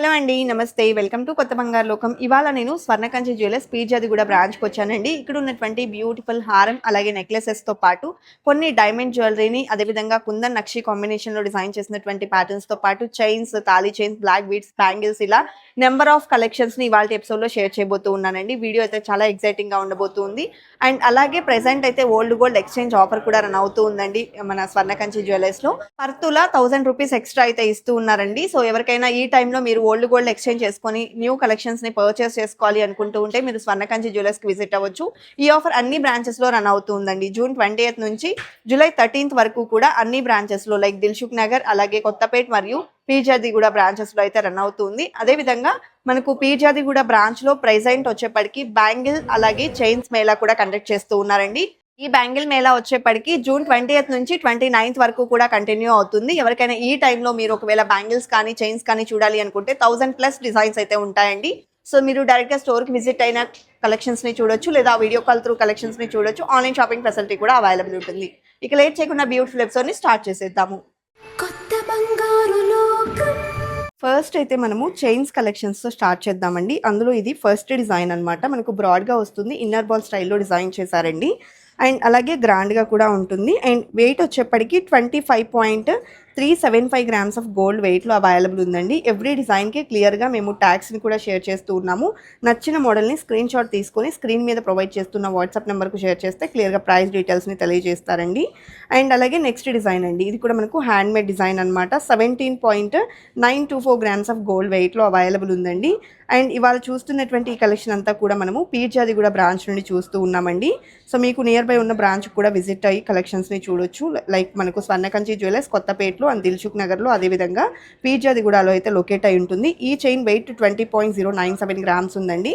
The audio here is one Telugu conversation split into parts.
హలో అండి నమస్తే. వెల్కమ్ టు కొత్త బంగారు లోకం. ఇవాళ నేను స్వర్ణకంచి జ్యువెలర్స్ పీజాదిగూడ బ్రాంచ్కి వచ్చానండి. ఇక్కడ ఉన్నటువంటి బ్యూటిఫుల్ హారం అలాగే నెక్లెసెస్తో పాటు కొన్ని డైమండ్ జ్యువెలరీని అదేవిధంగా కుందన్ నక్షి కాంబినేషన్లో డిజైన్ చేసినటువంటి ప్యాటర్న్స్తో పాటు chains thali chains black beads bangles ఇలా నెంబర్ ఆఫ్ కలెక్షన్స్ని ఇవాళ ఎపిసోడ్లో షేర్ చేయబోతూ ఉన్నానండి. వీడియో అయితే చాలా ఎక్సైటింగ్గా ఉండబోతుంది. అండ్ అలాగే ప్రెసెంట్ అయితే ఓల్డ్ గోల్డ్ ఎక్స్చేంజ్ ఆఫర్ కూడా రన్ అవుతూ ఉందండి మన స్వర్ణకంచి జ్యువెలర్స్లో పర్తుల థౌసండ్ రూపీస్ ఎక్స్ట్రా అయితే ఇస్తూ ఉన్నారండి. సో ఎవరికైనా ఈ టైంలో మీరు ఓల్డ్ గోల్డ్ ఎక్స్చేంజ్ చేసుకొని న్యూ కలెక్షన్స్ని పర్చేస్ చేసుకోవాలి అనుకుంటూ ఉంటే మీరు స్వర్ణకంచి జ్యువెలర్స్కి విజిట్ అవ్వచ్చు. ఈ ఆఫర్ అన్ని బ్రాంచెస్లో రన్ అవుతుందండి. జూన్ ట్వంటీ నుంచి జూలై థర్టీన్త్ వరకు కూడా అన్ని బ్రాంచెస్లో లైక్ దిల్సుఖ్ నగర్ అలాగే కొత్తపేట్ మరియు పీజాదిగూడ బ్రాంచెస్లో అయితే రన్ అవుతుంది. అదే విధంగా మనకు పీజాదిగూడ బ్రాంచ్లో ప్రెసెంట్ వచ్చేప్పటికి బ్యాంగిల్ అలాగే చైన్స్ మేళా కూడా కండక్ట్ చేస్తూ ఉన్నారండి. ఈ బ్యాంగిల్ మేళా వచ్చేప్పటికి జూన్ ట్వంటీ నుంచి ట్వంటీ నైన్త్ వరకు కూడా కంటిన్యూ అవుతుంది. ఎవరికైనా ఈ టైంలో మీరు ఒకవేళ బ్యాంగిల్స్ కానీ చైన్స్ కానీ చూడాలి అనుకుంటే థౌసండ్ ప్లస్ డిజైన్స్ అయితే ఉంటాయండి. సో మీరు డైరెక్ట్గా స్టోర్కి విజిట్ అయిన కలెక్షన్స్ని చూడొచ్చు లేదా వీడియో కాల్ త్రూ కలెక్షన్స్ని చూడొచ్చు. ఆన్లైన్ షాపింగ్ ఫెసిలిటీ కూడా అవైలబుల్ ఉంటుంది. ఇక లేట్ చేయకుండా బ్యూటిఫుల్ ఎపిసోడ్ని స్టార్ట్ చేసేద్దాము. కొత్త బంగారు లోకం. ఫస్ట్ అయితే మనము చైన్స్ కలెక్షన్స్తో స్టార్ట్ చేద్దామండి. అందులో ఇది ఫస్ట్ డిజైన్ అన్నమాట. మనకు బ్రాడ్గా వస్తుంది. ఇన్నర్ బాల్ స్టైల్లో డిజైన్ చేశారండి. అండ్ అలాగే గ్రాండ్గా కూడా ఉంటుంది. అండ్ వెయిట్ వచ్చేప్పటికి twenty five point three seven five grams of gold వెయిట్లో అవైలబుల్ ఉందండి. ఎవ్రీ డిజైన్కి క్లియర్గా మేము ట్యాక్స్ని కూడా షేర్ చేస్తూ ఉన్నాము. నచ్చిన మోడల్ని స్క్రీన్ షాట్ తీసుకొని స్క్రీన్ మీద ప్రొవైడ్ చేస్తున్న వాట్సాప్ నెంబర్కు షేర్ చేస్తే క్లియర్గా ప్రైస్ డీటెయిల్స్ని తెలియజేస్తారండి. అండ్ అలాగే నెక్స్ట్ డిజైన్ అండి. ఇది కూడా మనకు హ్యాండ్ మేడ్ డిజైన్ అనమాట seventeen point nine two four grams of gold వెయిట్లో అవైలబుల్ ఉందండి. అండ్ ఇవాళ చూస్తున్నటువంటి ఈ కలెక్షన్ అంతా కూడా మనము పీర్జాది కూడా బ్రాంచ్ నుండి చూస్తూ ఉన్నామండి. సో మీకు నియర్ బై ఉన్న బ్రాంచ్ కూడా విజిట్ అయ్యి కలెక్షన్స్ని చూడొచ్చు. లైక్ మనకు స్వర్ణకంచి జ్యువెలర్స్ మార్కెట్లో అండ్ దిల్సుఖ్ నగర్లో అదేవిధంగా పీర్జాదిగూడలో అయితే లొకేట్ అయి ఉంటుంది. ఈ chain weight twenty point zero nine seven grams ఉందండి.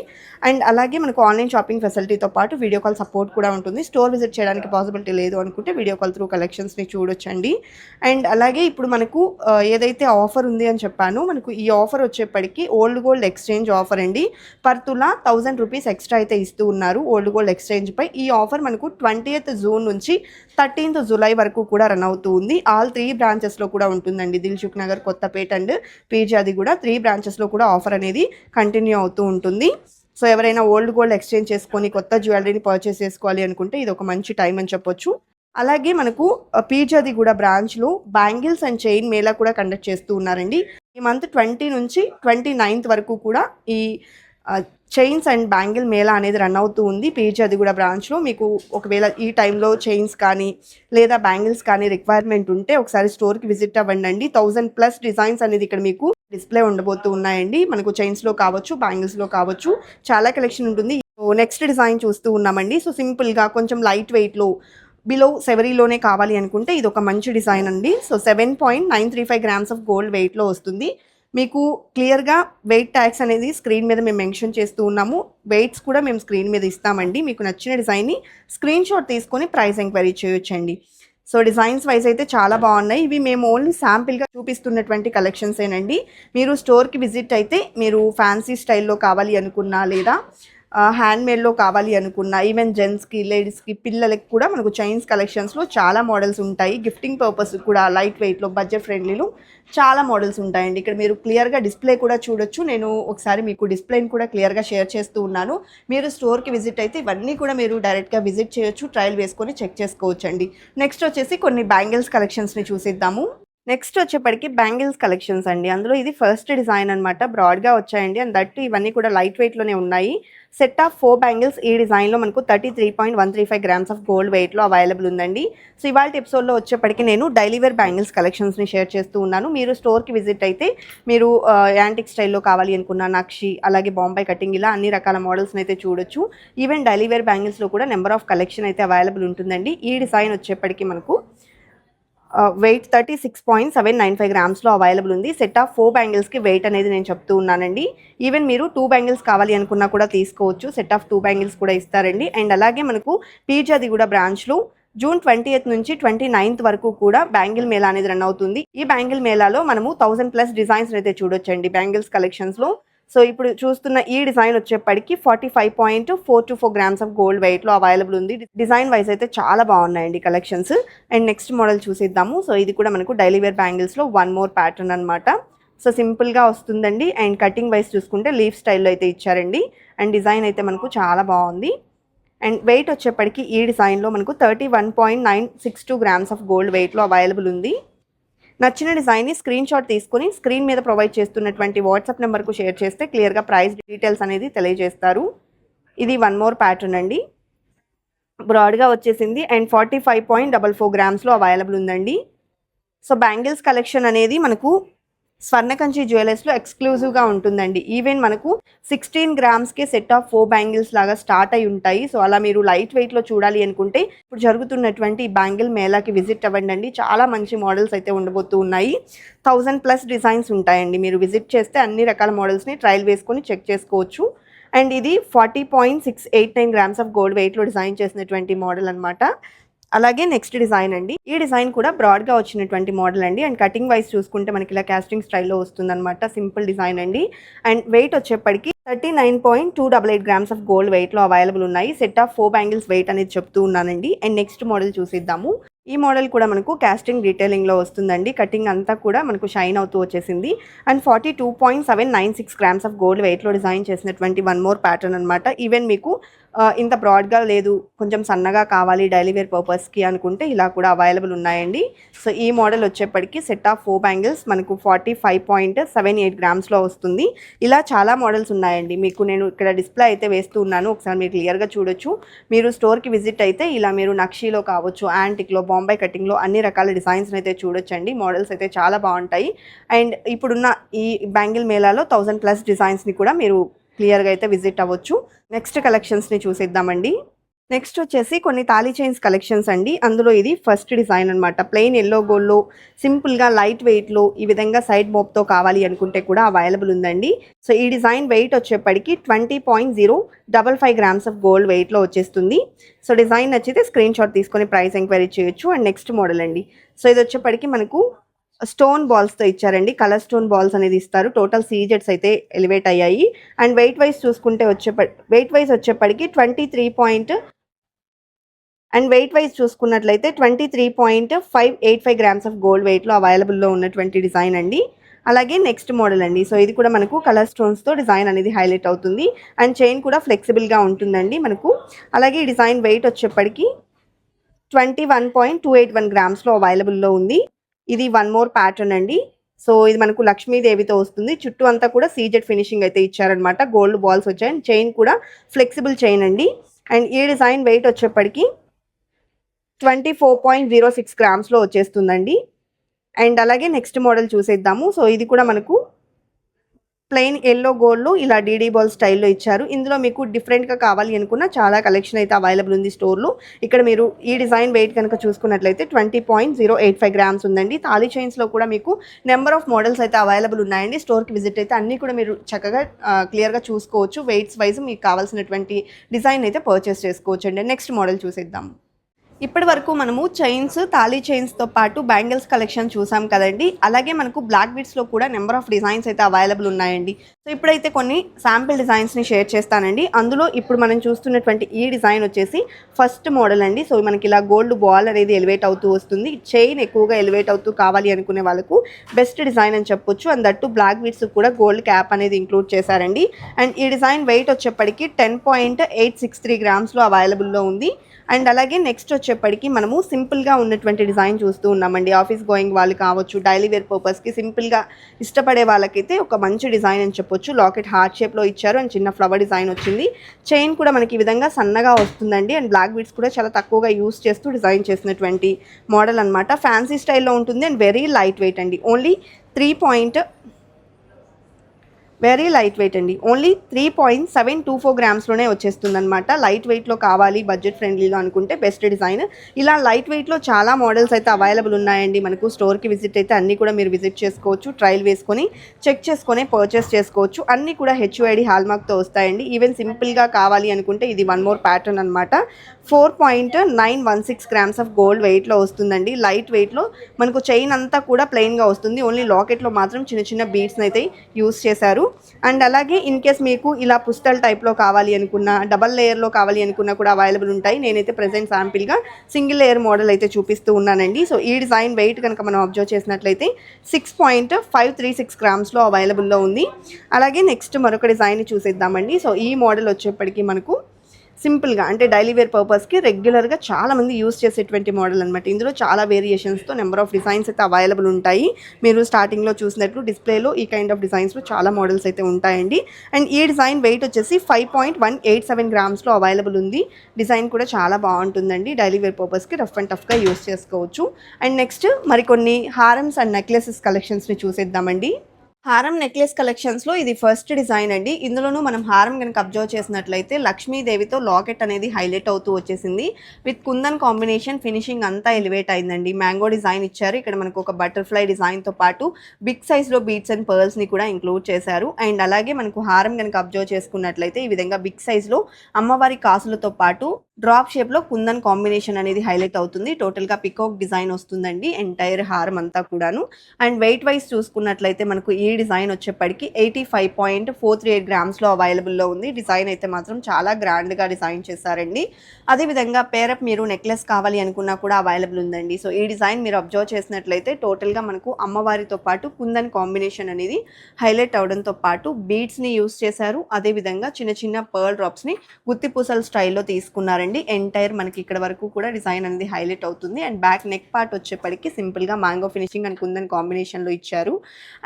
అండ్ అలాగే మనకు ఆన్లైన్ షాపింగ్ ఫెసిలిటీతో పాటు వీడియో కాల్ సపోర్ట్ కూడా ఉంటుంది. స్టోర్ విజిట్ చేయడానికి పాసిబిలిటీ లేదు అనుకుంటే వీడియో కాల్ త్రూ కలెక్షన్స్ని చూడొచ్చండి. అండ్ అలాగే ఇప్పుడు మనకు ఏదైతే ఆఫర్ ఉంది అని చెప్పాను మనకు ఈ ఆఫర్ వచ్చేప్పటికి ఓల్డ్ గోల్డ్ ఎక్స్చేంజ్ ఆఫర్ అండి. Per tola thousand rupees extra అయితే ఇస్తూ ఉన్నారు ఓల్డ్ గోల్డ్ ఎక్స్చేంజ్ పై. ఈ ఆఫర్ మనకు ట్వంటీ జూన్ నుంచి థర్టీన్త్ జూలై వరకు కూడా రన్ అవుతూ ఉంది. ఆల్ త్రీ బ్రాంచెస్లో కూడా ఉంటుందండి. Dilsukh Nagar Kothapet and Peerzadiguda three బ్రాంచెస్లో కూడా ఆఫర్ అనేది కంటిన్యూ అవుతూ ఉంటుంది. సో ఎవరైనా ఓల్డ్ గోల్డ్ ఎక్స్చేంజ్ చేసుకొని కొత్త జ్యువెలరీని పర్చేస్ చేసుకోవాలి అనుకుంటే ఇది ఒక మంచి టైం అని చెప్పొచ్చు. అలాగే మనకు పీజాది కూడా బ్రాంచ్లో బ్యాంగిల్స్ అండ్ చైన్ మేళా కూడా కండక్ట్ చేస్తూ ఉన్నారండి. ఈ మంత్ ట్వంటీ నుంచి ట్వంటీ నైన్త్ వరకు కూడా ఈ చైన్స్ అండ్ బ్యాంగిల్ మేళా అనేది రన్ అవుతూ ఉంది. పీజీ అది కూడా బ్రాంచ్లో మీకు ఒకవేళ ఈ టైంలో చైన్స్ కానీ లేదా బ్యాంగిల్స్ కానీ రిక్వైర్మెంట్ ఉంటే ఒకసారి స్టోర్కి విజిట్ అవ్వండి అండి థౌజండ్ ప్లస్ డిజైన్స్ అనేది ఇక్కడ మీకు డిస్ప్లే ఉండబోతూ ఉన్నాయండి. మనకు చైన్స్లో కావచ్చు బ్యాంగిల్స్లో కావచ్చు. చాలా కలెక్షన్ ఉంటుంది. సో నెక్స్ట్ డిజైన్ చూస్తూ ఉన్నామండి. సో సింపుల్గా కొంచెం లైట్ వెయిట్లో బిలో సెవరీలోనే కావాలి అనుకుంటే ఇది ఒక మంచి డిజైన్ అండి. So seven point nine three five grams of gold వెయిట్లో వస్తుంది. మీకు క్లియర్గా వెయిట్ ట్యాక్స్ అనేది స్క్రీన్ మీద మేము మెన్షన్ చేస్తూ ఉన్నాము. వెయిట్స్ కూడా మేము స్క్రీన్ మీద ఇస్తామండి. మీకు నచ్చిన డిజైన్ని స్క్రీన్ షాట్ తీసుకొని ప్రైస్ ఎంక్వైరీ చేయొచ్చండి. సో డిజైన్స్ వైజ్ అయితే చాలా బాగున్నాయి. ఇవి మేము ఓన్లీ శాంపిల్గా చూపిస్తున్నటువంటి కలెక్షన్స్ ఏనండి. మీరు స్టోర్కి విజిట్ అయితే మీరు ఫ్యాన్సీ స్టైల్లో కావాలి అనుకున్నా లేదా హ్యాండ్మేడ్లో కావాలి అనుకున్న. ఈవెన్ జెంట్స్కి లేడీస్కి పిల్లలకి కూడా మనకు చైన్స్ కలెక్షన్స్లో చాలా మోడల్స్ ఉంటాయి. గిఫ్టింగ్ పర్పస్ కూడా లైట్ వెయిట్లో బడ్జెట్ ఫ్రెండ్లీలో చాలా మోడల్స్ ఉంటాయండి. ఇక్కడ మీరు క్లియర్గా డిస్ప్లే కూడా చూడొచ్చు. నేను ఒకసారి మీకు డిస్ప్లేని కూడా క్లియర్గా షేర్ చేస్తూ ఉన్నాను. మీరు స్టోర్కి విజిట్ అయితే ఇవన్నీ కూడా మీరు డైరెక్ట్గా విజిట్ చేయొచ్చు. ట్రయల్ వేసుకొని చెక్ చేసుకోవచ్చండి. నెక్స్ట్ వచ్చేసి కొన్ని బ్యాంగిల్స్ కలెక్షన్స్ని చూసిద్దాము. నెక్స్ట్ వచ్చేప్పటికి బ్యాంగిల్స్ కలెక్షన్స్ అండి. అందులో ఇది ఫస్ట్ డిజైన్ అనమాట బ్రాడ్గా వచ్చాయండి. అండ్ దట్ ఇవన్నీ కూడా లైట్ వెయిట్లోనే ఉన్నాయి. సెట్ ఆఫ్ ఫోర్ బ్యాంగిల్స్ ఈ డిజైన్లో మనకు thirty three point one three five grams of gold వెయిట్లో అవైలబుల్ ఉందండి. సో ఇవాళ ఎపిసోడ్లో వచ్చేప్పటికి నేను డైలీ వేర్ బ్యాంగిల్స్ కలెక్షన్స్ని షేర్ చేస్తూ ఉన్నాను. మీరు స్టోర్కి విజిట్ అయితే మీరు uh, యాంటిక్ స్టైల్లో కావాలి అనుకున్న నక్షి అలాగే బాంబాయి కటింగ్ ఇలా అన్ని రకాల మోడల్స్ని అయితే చూడొచ్చు. ఈవెన్ డైలీ వేర్ బ్యాంగిల్స్లో కూడా నెంబర్ ఆఫ్ కలెక్షన్ అయితే అవైలబుల్ ఉంటుందండి. ఈ డిజైన్ వచ్చేప్పటికి మనకు weight thirty six point seven nine five గ్రామ్స్లో available ఉంది. సెట్ ఆఫ్ ఫోర్ బ్యాంగిల్స్కి వెయిట్ అనేది నేను చెప్తూ ఉన్నానండి. ఈవెన్ మీరు టూ బ్యాంగిల్స్ కావాలి అనుకున్నా కూడా తీసుకోవచ్చు. సెట్ ఆఫ్ టూ బ్యాంగిల్స్ కూడా ఇస్తారండి. అండ్ అలాగే మనకు పీజాది కూడా బ్రాంచ్లో జూన్ ట్వంటీ ఎయిత్ నుంచి ట్వంటీ నైన్త్ వరకు కూడా బ్యాంగిల్ మేళా అనేది రన్ అవుతుంది. ఈ బ్యాంగిల్ మేళాలో మనము థౌసండ్ ప్లస్ డిజైన్స్ అయితే చూడొచ్చండి. బ్యాంగిల్స్ కలెక్షన్స్లో సో ఇప్పుడు చూస్తున్న ఈ డిజైన్ వచ్చేప్పటికి forty five point four two four grams of gold వెయిట్లో అవైలబుల్ ఉంది. డిజైన్ వైజ్ అయితే చాలా బాగున్నాయండి కలెక్షన్స్. అండ్ నెక్స్ట్ మోడల్ చూసేద్దాము. సో ఇది కూడా మనకు డైలీ వేర్ బ్యాంగిల్స్లో వన్ మోర్ ప్యాటర్న్ అనమాట సో సింపుల్గా వస్తుందండి. అండ్ కటింగ్ వైస్ చూసుకుంటే లీఫ్ స్టైల్లో అయితే ఇచ్చారండి. అండ్ డిజైన్ అయితే మనకు చాలా బాగుంది. అండ్ వెయిట్ వచ్చేప్పటికి ఈ డిజైన్లో మనకు thirty one point nine six two grams of gold వెయిట్లో అవైలబుల్ ఉంది. నచ్చిన డిజైన్ని స్క్రీన్ షాట్ తీసుకుని స్క్రీన్ మీద ప్రొవైడ్ చేస్తున్నటువంటి వాట్సాప్ నెంబర్కు షేర్ చేస్తే క్లియర్గా ప్రైస్ డీటెయిల్స్ అనేది తెలియజేస్తారు. ఇది వన్ మోర్ ప్యాటర్న్ అండి. బ్రాడ్గా వచ్చేసింది. And forty five point double four గ్రామ్స్లో available ఉందండి. సో బ్యాంగిల్స్ కలెక్షన్ అనేది మనకు స్వర్ణకంచి జ్యువెలర్స్లో ఎక్స్క్లూజివ్గా ఉంటుందండి. ఈవెన్ మనకు సిక్స్టీన్ గ్రామ్స్కి సెట్ ఆఫ్ ఫోర్ బ్యాంగిల్స్ లాగా స్టార్ట్ అయి ఉంటాయి. సో అలా మీరు లైట్ వెయిట్లో చూడాలి అనుకుంటే ఇప్పుడు జరుగుతున్నటువంటి బ్యాంగిల్ మేళాకి విజిట్ అవ్వండి అండి. చాలా మంచి మోడల్స్ అయితే ఉండబోతూ ఉన్నాయి. థౌజండ్ ప్లస్ డిజైన్స్ ఉంటాయండి. మీరు విజిట్ చేస్తే అన్ని రకాల మోడల్స్ని ట్రయల్ వేసుకొని చెక్ చేసుకోవచ్చు. అండ్ ఇది forty point six eight nine grams of gold వెయిట్లో డిజైన్ చేసినటువంటి మోడల్ అనమాట అలాగే నెక్స్ట్ డిజైన్ అండి. ఈ డిజైన్ కూడా బ్రాడ్గా వచ్చినటువంటి మోడల్ అండి. అండ్ కటింగ్ వైజ్ చూసుకుంటే మనకి ఇలా కాస్టింగ్ స్టైల్లో వస్తుందన్నమాట. సింపుల్ డిజైన్ అండి. అండ్ వెయిట్ వచ్చేప్పటికి thirty nine point two double eight grams of gold వెయిట్లో అవైలబుల్ ఉన్నాయి. Set of four bangles weight అనేది చెప్తూ ఉన్నానండి. అండ్ నెక్స్ట్ మోడల్ చూసిద్దాము. ఈ మోడల్ కూడా మనకు క్యాస్టింగ్ డీటెయిలింగ్లో వస్తుందండి. కటింగ్ అంతా కూడా మనకు షైన్ అవుతూ వచ్చేసింది. And forty two point seven nine six grams of gold వెయిట్లో డిజైన్ చేసినటువంటి వన్ మోర్ ప్యాటర్న్ అనమాట ఈవెన్ మీకు ఇంత బ్రాడ్గా లేదు కొంచెం సన్నగా కావాలి డైలీ వేర్ పర్పస్కి అనుకుంటే ఇలా కూడా అవైలబుల్ ఉన్నాయండి. సో ఈ మోడల్ వచ్చేప్పటికి సెట్ ఆఫ్ ఫోర్ బ్యాంగిల్స్ మనకు forty five point seven eight గ్రామ్స్లో వస్తుంది. ఇలా చాలా మోడల్స్ ఉన్నాయండి. మీకు నేను ఇక్కడ డిస్ప్లే అయితే వేస్తూ ఉన్నాను. ఒకసారి మీరు క్లియర్గా చూడొచ్చు. మీరు స్టోర్కి విజిట్ అయితే ఇలా మీరు నక్షీలో కావచ్చు యాంటిక్లో బాంబే కటింగ్లో అన్ని రకాల డిజైన్స్ అయితే చూడొచ్చండి. మోడల్స్ అయితే చాలా బాగుంటాయి. అండ్ ఇప్పుడున్న ఈ బ్యాంగిల్ మేళాలో థౌజండ్ ప్లస్ డిజైన్స్ని కూడా మీరు క్లియర్గా అయితే విజిట్ అవ్వచ్చు. నెక్స్ట్ కలెక్షన్స్ని చూసేద్దామండి. నెక్స్ట్ వచ్చేసి కొన్ని తాళీ చైన్స్ కలెక్షన్స్ అండి. అందులో ఇది ఫస్ట్ డిజైన్ అనమాట ప్లెయిన్ ఎల్లో గోల్డ్లో సింపుల్గా లైట్ వెయిట్లో ఈ విధంగా సైడ్ మోప్తో కావాలి అనుకుంటే కూడా అవైలబుల్ ఉందండి. సో ఈ డిజైన్ వెయిట్ వచ్చేప్పటికి twenty point zero double five grams of gold వెయిట్లో వచ్చేస్తుంది. సో డిజైన్ నచ్చితే స్క్రీన్ షాట్ తీసుకొని ప్రైస్ ఎంక్వైరీ చేయొచ్చు. అండ్ నెక్స్ట్ మోడల్ అండి. సో ఇది వచ్చేప్పటికి మనకు స్టోన్ బాల్స్తో ఇచ్చారండి. కలర్ స్టోన్ బాల్స్ అనేది ఇస్తారు. టోటల్ సీజెట్స్ అయితే ఎలివేట్ అయ్యాయి. అండ్ వెయిట్ వైజ్ చూసుకుంటే వచ్చే వెయిట్ వైజ్ వచ్చేప్పటికి twenty three point and weight wise చూసుకున్నట్లయితే twenty three point five eight five grams of gold వెయిట్లో అవైలబుల్లో ఉన్నటువంటి డిజైన్ అండి. అలాగే నెక్స్ట్ మోడల్ అండి. సో ఇది కూడా మనకు కలర్ స్టోన్స్తో డిజైన్ అనేది హైలైట్ అవుతుంది. అండ్ చైన్ కూడా ఫ్లెక్సిబుల్గా ఉంటుందండి మనకు. అలాగే ఈ డిజైన్ వెయిట్ వచ్చేప్పటికి twenty one point two eight one గ్రామ్స్లో అవైలబుల్లో ఉంది. ఇది వన్ మోర్ ప్యాటర్న్ అండి. సో ఇది మనకు లక్ష్మీదేవితో వస్తుంది. చుట్టూ అంతా కూడా సీజెడ్ ఫినిషింగ్ అయితే ఇచ్చారనమాట గోల్డ్ బాల్స్ వచ్చాయి. అండ్ చైన్ కూడా ఫ్లెక్సిబుల్ చైన్ అండి. అండ్ ఈ డిజైన్ వెయిట్ వచ్చేప్పటికి twenty four point zero six గ్రామ్స్లో వచ్చేస్తుందండి. అండ్ అలాగే నెక్స్ట్ మోడల్ చూసేద్దాము. సో ఇది కూడా మనకు ప్లెయిన్ ఎల్లో గోల్డ్లో ఇలా డీడీ బాల్ స్టైల్లో ఇచ్చారు. ఇందులో మీకు డిఫరెంట్గా కావాలి అనుకున్న చాలా కలెక్షన్ అయితే అవైలబుల్ ఉంది స్టోర్లో. ఇక్కడ మీరు ఈ డిజైన్ వెయిట్ కనుక చూసుకున్నట్లయితే twenty point zero eight five grams ఉందండి. తాళీ చైన్స్లో కూడా మీకు నెంబర్ ఆఫ్ మోడల్స్ అయితే అవైలబుల్ ఉన్నాయండి. స్టోర్కి విజిట్ అయితే అన్నీ కూడా మీరు చక్కగా క్లియర్గా చూసుకోవచ్చు. వెయిట్స్ వైజ్ మీకు కావాల్సినటువంటి డిజైన్ అయితే పర్చేస్ చేసుకోవచ్చు అండి నెక్స్ట్ మోడల్ చూసేద్దాం. ఇప్పటి వరకు మనము చైన్స్ తాళీ చైన్స్తో పాటు బ్యాంగిల్స్ కలెక్షన్ చూసాం కదండి. అలాగే మనకు బ్లాక్ బీడ్స్లో కూడా నెంబర్ ఆఫ్ డిజైన్స్ అయితే అవైలబుల్ ఉన్నాయండి. సో ఇప్పుడైతే కొన్ని శాంపిల్ డిజైన్స్ని షేర్ చేస్తానండి. అందులో ఇప్పుడు మనం చూస్తున్నటువంటి ఈ డిజైన్ వచ్చేసి ఫస్ట్ మోడల్ అండి. సో మనకి ఇలా గోల్డ్ బాల్ అనేది ఎలివేట్ అవుతూ వస్తుంది. చైన్ ఎక్కువగా ఎలివేట్ అవుతూ కావాలి అనుకునే వాళ్ళకు బెస్ట్ డిజైన్ అని చెప్పొచ్చు. అండ్ దట్టు బ్లాక్ బీడ్స్ కూడా గోల్డ్ క్యాప్ అనేది ఇంక్లూడ్ చేశారండి. అండ్ ఈ డిజైన్ వెయిట్ వచ్చేప్పటికి ten point eight six three గ్రామ్స్లో అవైలబుల్లో ఉంది. అండ్ అలాగే నెక్స్ట్ వచ్చే వచ్చేప్పటికి మనము సింపుల్గా ఉన్నటువంటి డిజైన్ చూస్తూ ఉన్నామండి. ఆఫీస్ గోయింగ్ వాళ్ళు కావచ్చు డైలీ వేర్ పర్పస్కి సింపుల్గా ఇష్టపడే వాళ్ళకైతే ఒక మంచి డిజైన్ అని చెప్పొచ్చు. లాకెట్ హార్ట్ షేప్లో ఇచ్చారు అండ్ చిన్న ఫ్లవర్ డిజైన్ వచ్చింది. చైన్ కూడా మనకి ఈ విధంగా సన్నగా వస్తుందండి. అండ్ బ్లాక్ బీడ్స్ కూడా చాలా తక్కువగా యూస్ చేస్తూ డిజైన్ చేసినటువంటి మోడల్ అనమాట ఫ్యాన్సీ స్టైల్లో ఉంటుంది అండ్ వెరీ లైట్ వెయిట్ అండి. Only three point very light weight అండి. Only three point seven two four గ్రామ్స్లోనే వచ్చేస్తుంది అనమాట లైట్ వెయిట్లో కావాలి బడ్జెట్ ఫ్రెండ్లీలో అనుకుంటే బెస్ట్ డిజైన్. ఇలా లైట్ వెయిట్లో చాలా మోడల్స్ అయితే అవైలబుల్ ఉన్నాయండి. మనకు స్టోర్కి విజిట్ అయితే అన్నీ కూడా మీరు విజిట్ చేసుకోవచ్చు ట్రయల్ వేసుకొని చెక్ చేసుకొని పర్చేస్ చేసుకోవచ్చు. అన్నీ కూడా హెచ్ఓఐడి హాల్మార్క్తో వస్తాయండి. ఈవెన్ సింపుల్గా కావాలి అనుకుంటే ఇది వన్ మోర్ ప్యాటర్న్ అనమాట four point nine one six grams of gold వెయిట్లో వస్తుందండి. లైట్ వెయిట్లో మనకు చైన్ అంతా కూడా ప్లెయిన్గా వస్తుంది. ఓన్లీ లాకెట్లో మాత్రం చిన్న చిన్న బీడ్స్ని అయితే యూస్ చేశారు. అండ్ అలాగే ఇన్ కేస్ మీకు ఇలా పుస్తల్ టైప్లో కావాలి అనుకున్నా డబల్ లేయర్లో కావాలి అనుకున్నా కూడా అవైలబుల్ ఉంటాయి. నేనైతే ప్రజెంట్ శాంపిల్గా సింగిల్ లేయర్ మోడల్ అయితే చూపిస్తూ ఉన్నానండి. సో ఈ డిజైన్ వెయిట్ కనుక మనం అబ్జర్వ్ చేసినట్లయితే six point five three six గ్రామ్స్లో అవైలబుల్లో ఉంది. అలాగే నెక్స్ట్ మరొక డిజైన్ చూసేద్దామండి. సో ఈ మోడల్ వచ్చేప్పటికి మనకు సింపుల్గా అంటే డైలీ వేర్ పర్పస్కి రెగ్యులర్గా చాలామంది యూస్ చేసేటువంటి మోడల్ అనమాట ఇందులో చాలా వేరియేషన్స్తో నెంబర్ ఆఫ్ డిజైన్స్ అయితే అవైలబుల్ ఉంటాయి. మీరు స్టార్టింగ్లో చూసినట్లు డిస్ప్లేలో ఈ కైండ్ ఆఫ్ డిజైన్స్లో చాలా మోడల్స్ అయితే ఉంటాయండి. అండ్ ఈ డిజైన్ వెయిట్ వచ్చేసి five point one eight seven గ్రామ్స్లో available ఉంది. డిజైన్ కూడా చాలా బాగుంటుందండి. డైలీ వేర్ పర్పస్కి రఫ్ అండ్ టఫ్గా యూస్ చేసుకోవచ్చు. అండ్ నెక్స్ట్ మరికొన్ని హారమ్స్ అండ్ నెక్లెసెస్ కలెక్షన్స్ని చూసేద్దామండి. హారం నెక్లెస్ కలెక్షన్స్లో ఇది ఫస్ట్ డిజైన్ అండి. ఇందులోనూ మనం హారం కనుక అబ్జర్వ్ చేసినట్లయితే లక్ష్మీదేవితో లాకెట్ అనేది హైలైట్ అవుతూ వచ్చేసింది. విత్ కుందన్ కాంబినేషన్ ఫినిషింగ్ అంతా ఎలివేట్ అయిందండి. మ్యాంగో డిజైన్ ఇచ్చారు. ఇక్కడ మనకు ఒక బటర్ఫ్లై డిజైన్తో పాటు బిగ్ సైజ్లో బీట్స్ అండ్ పర్ల్స్ని కూడా ఇంక్లూడ్ చేశారు. అండ్ అలాగే మనకు హారం కనుక అబ్జర్వ్ చేసుకున్నట్లయితే ఈ విధంగా బిగ్ సైజ్లో అమ్మవారి కాసులతో పాటు డ్రాప్ షేప్లో కుందన్ కాంబినేషన్ అనేది హైలైట్ అవుతుంది. టోటల్గా పికాక్ డిజైన్ వస్తుందండి. ఎంటైర్ హారం అంతా కూడాను. అండ్ వెయిట్ వైజ్ చూసుకున్నట్లయితే మనకు ఈ డిజైన్ వచ్చేప్పటికి eighty five point four three eight గ్రామ్స్లో అవైలబుల్లో ఉంది. డిజైన్ అయితే మాత్రం చాలా గ్రాండ్గా డిజైన్ చేశారండి. అదేవిధంగా పేరప్ మీరు నెక్లెస్ కావాలి అనుకున్నా కూడా అవైలబుల్ ఉందండి. సో ఈ డిజైన్ మీరు అబ్జర్వ్ చేసినట్లయితే టోటల్గా మనకు అమ్మవారితో పాటు కుందన్ కాంబినేషన్ అనేది హైలైట్ అవడంతో పాటు బీడ్స్ని యూస్ చేశారు. అదేవిధంగా చిన్న చిన్న పర్ల్ డ్రాప్స్ని గుత్తిపూసల స్టైల్లో స్టైల్లో చూడండి. ఎంటైర్ మనకి ఇక్కడ వరకు కూడా డిజైన్ అనేది హైలైట్ అవుతుంది. అండ్ బ్యాక్ నెక్ పార్ట్ వచ్చేప్పటికి సింపుల్గా మ్యాంగో ఫినిషింగ్ అండ్ కుందన్ కాంబినేషన్లో ఇచ్చారు.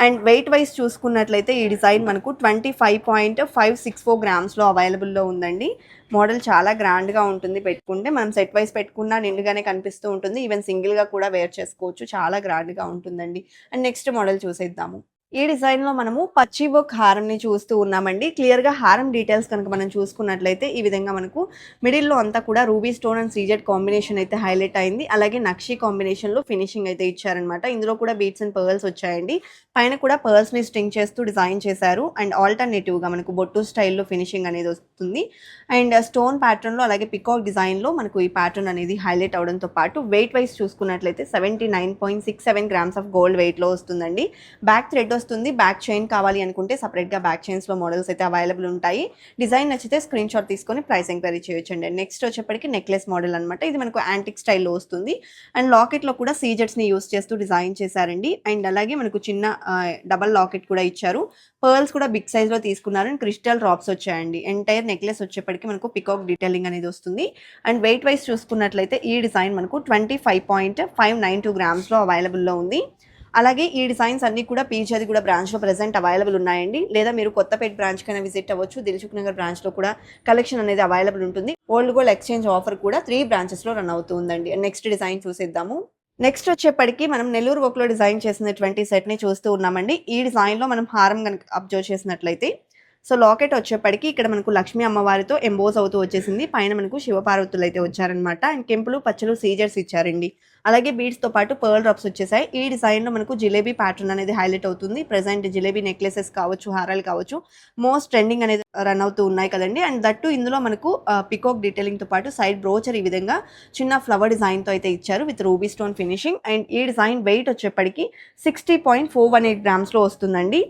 అండ్ వెయిట్ వైజ్ చూసుకున్నట్లయితే ఈ డిజైన్ మనకు twenty five point five six four గ్రామ్స్లో అవైలబుల్లో ఉందండి. మోడల్ చాలా గ్రాండ్గా ఉంటుంది పెట్టుకుంటే. మనం సెట్ వైజ్ పెట్టుకున్నా నిండుగానే కనిపిస్తూ ఉంటుంది. ఈవెన్ సింగిల్గా కూడా వేర్ చేసుకోవచ్చు. చాలా గ్రాండ్గా ఉంటుందండి. అండ్ నెక్స్ట్ మోడల్ చూసేద్దాము. ఈ డిజైన్లో మనము పచ్చి వర్క్ హారంని చూస్తూ ఉన్నామండి. క్లియర్గా హారం డీటెయిల్స్ కనుక మనం చూసుకున్నట్లయితే ఈ విధంగా మనకు మిడిల్లో అంతా కూడా ruby stone and CZ combination అయితే హైలైట్ అయింది. అలాగే నక్షి కాంబినేషన్లో ఫినిషింగ్ అయితే ఇచ్చారనమాట ఇందులో కూడా బీట్స్ అండ్ పర్ల్స్ వచ్చాయండి. పైన కూడా పర్ల్స్ని స్టింగ్ చేస్తూ డిజైన్ చేశారు. అండ్ ఆల్టర్నేటివ్గా మనకు బొట్టు స్టైల్లో ఫినిషింగ్ అనేది వస్తుంది. అండ్ స్టోన్ ప్యాటర్న్లో అలాగే పికాక్ డిజైన్లో మనకు ఈ ప్యాటర్న్ అనేది హైలైట్ అవడంతో పాటు వెయిట్ వైస్ చూసుకున్నట్లయితే seventy nine point six seven grams of gold వెయిట్లో వస్తుందండి. బ్యాక్ థ్రెడ్ వస్తుంది. బ్యాక్ చైన్ కావాలి అనుకుంటే సపరేట్గా బ్యాక్ చైన్స్లో మోడల్స్ అయితే అవైలబుల్ ఉంటాయి. డిజైన్ నచ్చితే స్క్రీన్ షాట్ తీసుకొని ప్రైస్ ఎంక్వైరీ చేయొచ్చండి. నెక్స్ట్ వచ్చేప్పటికి నెక్లెస్ మోడల్ అనమాట ఇది మనకు యాంటిక్ స్టైల్లో వస్తుంది. అండ్ లాకెట్లో కూడా సీజెట్స్ని యూస్ చేస్తూ డిజైన్ చేశారండి. అండ్ అలాగే మనకు చిన్న డబల్ లాకెట్ కూడా ఇచ్చారు. పర్ల్స్ కూడా బిగ్ సైజ్లో తీసుకున్నారు. అండ్ క్రిస్టల్ డ్రాప్స్ వచ్చాయండి. ఎంటైర్ నెక్లెస్ వచ్చేప్పటికి మనకు పికాక్ డీటెయిలింగ్ అనేది వస్తుంది. అండ్ వెయిట్ వైజ్ చూసుకున్నట్లయితే ఈ డిజైన్ మనకు twenty five point five nine two గ్రామ్స్లో అవైలబుల్లో ఉంది. అలాగే ఈ డిజైన్స్ అన్ని కూడా పీజాది కూడా బ్రాంచ్లో ప్రెసెంట్ అవైలబుల్ ఉన్నాయండి. లేదా మీరు కొత్తపేట బ్రాంచ్కైనా విజిట్ అవ్వచ్చు. దిల్సుఖ్ నగర్ బ్రాంచ్లో కూడా కలెక్షన్ అనేది అవైలబుల్ ఉంటుంది. ఓల్డ్ గోల్డ్ ఎక్స్చేంజ్ ఆఫర్ కూడా త్రీ బ్రాంచెస్లో రన్ అవుతుందండి. నెక్స్ట్ డిజైన్ చూసేద్దాము. నెక్స్ట్ వచ్చేప్పటికి మనం నెల్లూరు వర్క్లో డిజైన్ చేసినటువంటి సెట్ని చూస్తూ ఉన్నామండి. ఈ డిజైన్లో మనం హారం కనుక అబ్జర్వ్ చేసినట్లయితే సో లాకెట్ వచ్చేప్పటికి ఇక్కడ మనకు లక్ష్మీ అమ్మవారితో ఎంబోజ్ అవుతూ వచ్చేసింది. పైన మనకు శివపార్వతులు అయితే వచ్చారనమాట అండ్ కెంపులు పచ్చలు సీజర్స్ ఇచ్చారండి. అలాగే బీడ్స్తో పాటు పర్ల్ డ్రాప్స్ వచ్చేసాయి. ఈ డిజైన్లో మనకు జిలేబీ ప్యాటర్న్ అనేది హైలైట్ అవుతుంది. ప్రజెంట్ జిలేబీ నెక్లెసెస్ కావచ్చు హారాలు కావచ్చు మోస్ట్ ట్రెండింగ్ అనేది రన్ అవుతూ ఉన్నాయి కదండి. అండ్ దట్టు ఇందులో మనకు పికాక్ డీటెయిలింగ్తో పాటు సైడ్ బ్రోచర్ ఈ విధంగా చిన్న ఫ్లవర్ డిజైన్తో అయితే ఇచ్చారు with ruby stone finishing and ఈ డిజైన్ వెయిట్ వచ్చేప్పటికి sixty point four one eight గ్రామ్స్లో వస్తుందండి.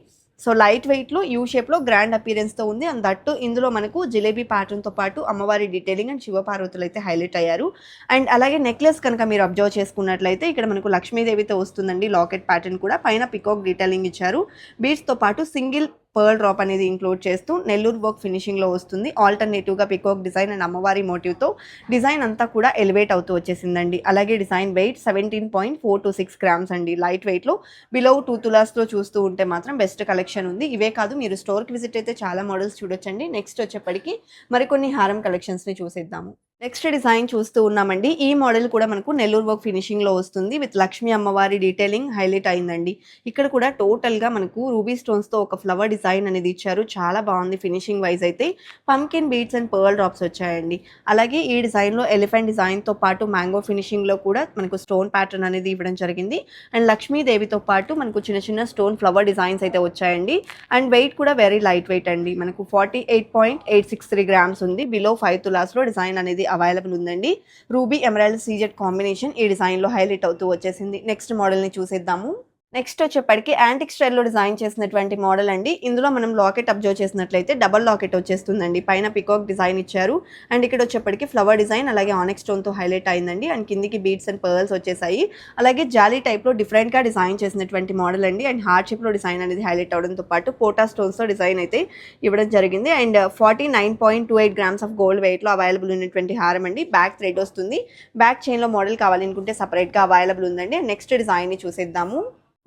సో లైట్ వెయిట్లో యూ షేప్లో గ్రాండ్ అపీరెన్స్తో ఉంది. అండ్ దట్టు ఇందులో మనకు జిలేబీ ప్యాటర్న్తో పాటు అమ్మవారి డీటెయిలింగ్ అండ్ శివపార్వతులు అయితే హైలైట్ అయ్యారు. అండ్ అలాగే నెక్లెస్ కనుక మీరు అబ్జర్వ్ చేసుకున్నట్లయితే ఇక్కడ మనకు లక్ష్మీదేవితో వస్తుందండి. లాకెట్ ప్యాటర్న్ కూడా. పైన పికాక్ డీటెయిలింగ్ ఇచ్చారు. బీడ్స్తో పాటు సింగిల్ పర్ల్ డ్రాప్ అనేది ఇంక్లూడ్ చేస్తూ నెల్లూరు వర్క్ ఫినిషింగ్లో వస్తుంది. ఆల్టర్నేటివ్గా పికాక్ డిజైన్ అండ్ అమ్మవారి మోటివ్తో డిజైన్ అంతా కూడా ఎలివేట్ అవుతూ వచ్చేసిందండి. అలాగే design weight seventeen point four two six grams అండి. లైట్ వెయిట్లో బిలో టూ తులాస్లో చూస్తూ ఉంటే మాత్రం బెస్ట్ కలెక్షన్ ఉంది. ఇవే కాదు మీరు స్టోర్కి విజిట్ అయితే చాలా మోడల్స్ చూడొచ్చండి. నెక్స్ట్ వచ్చేప్పటికి మరికొన్ని హారం కలెక్షన్స్ని చూసేద్దాము. నెక్స్ట్ డిజైన్ చూస్తూ ఉన్నామండి. ఈ మోడల్ కూడా మనకు నెల్లూరు వర్క్ ఫినిషింగ్లో వస్తుంది. విత్ లక్ష్మీ అమ్మవారి డీటెయిలింగ్ హైలైట్ అయిందండి. ఇక్కడ కూడా టోటల్గా మనకు రూబీ స్టోన్స్తో ఒక ఫ్లవర్ డిజైన్ అనేది ఇచ్చారు. చాలా బాగుంది ఫినిషింగ్ వైజ్ అయితే. Pumpkin beads and pearl drops వచ్చాయండి. అలాగే ఈ డిజైన్లో ఎలిఫెంట్ డిజైన్తో పాటు మ్యాంగో ఫినిషింగ్లో కూడా మనకు స్టోన్ ప్యాటర్న్ అనేది ఇవ్వడం జరిగింది. అండ్ లక్ష్మీదేవితో పాటు మనకు చిన్న చిన్న స్టోన్ ఫ్లవర్ డిజైన్స్ అయితే వచ్చాయండి. అండ్ వెయిట్ కూడా వెరీ లైట్ వెయిట్ అండి. మనకు forty eight point eight six three grams ఉంది బిలో ఫైవ్ తులాస్లో డిజైన్ అనేది అవైలబుల్ ఉందండి. రూబీ ఎమరాల్డ్ సీజెట్ కాంబినేషన్ ఈ డిజైన్లో హైలైట్ అవుతూ వచ్చేసింది. నెక్స్ట్ మోడల్ని చూసేద్దాము. నెక్స్ట్ వచ్చేప్పటికి యాంటిక్ స్టైల్లో డిజైన్ చేసినటువంటి మోడల్ అండి. ఇందులో మనం లాకెట్ అబ్జర్వ్ చేసినట్లయితే డబల్ లాకెట్ వచ్చేస్తుందండి. పైన పికాక్ డిజైన్ ఇచ్చారు. అండ్ ఇక్కడ వచ్చేప్పటికి ఫ్లవర్ డిజైన్ అలాగే ఆనెక్ స్టోన్తో హైలైట్ అయిందండి. అండ్ కిందికి బీట్స్ అండ్ పర్ల్స్ వచ్చేసాయి. అలాగే జాలీ టైప్లో డిఫరెంట్గా డిజైన్ చేసినటువంటి మోడల్ అండి. అండ్ హార్ట్ షేప్లో డిజైన్ అనేది హైలైట్ అవడంతో పాటు పోటా స్టోన్స్తో డిజైన్ అయితే ఇవ్వడం జరిగింది. And forty nine point two eight grams of gold వెయిట్లో అవైలబుల్ ఉన్నటువంటి హారం అండి. బ్యాక్ థ్రెడ్ వస్తుంది. బ్యాక్ చైన్లో మోడల్ కావాలనుకుంటే సపరేట్గా అవైలబుల్ ఉందండి. నెక్స్ట్ డిజైన్ని చూసేద్దాము.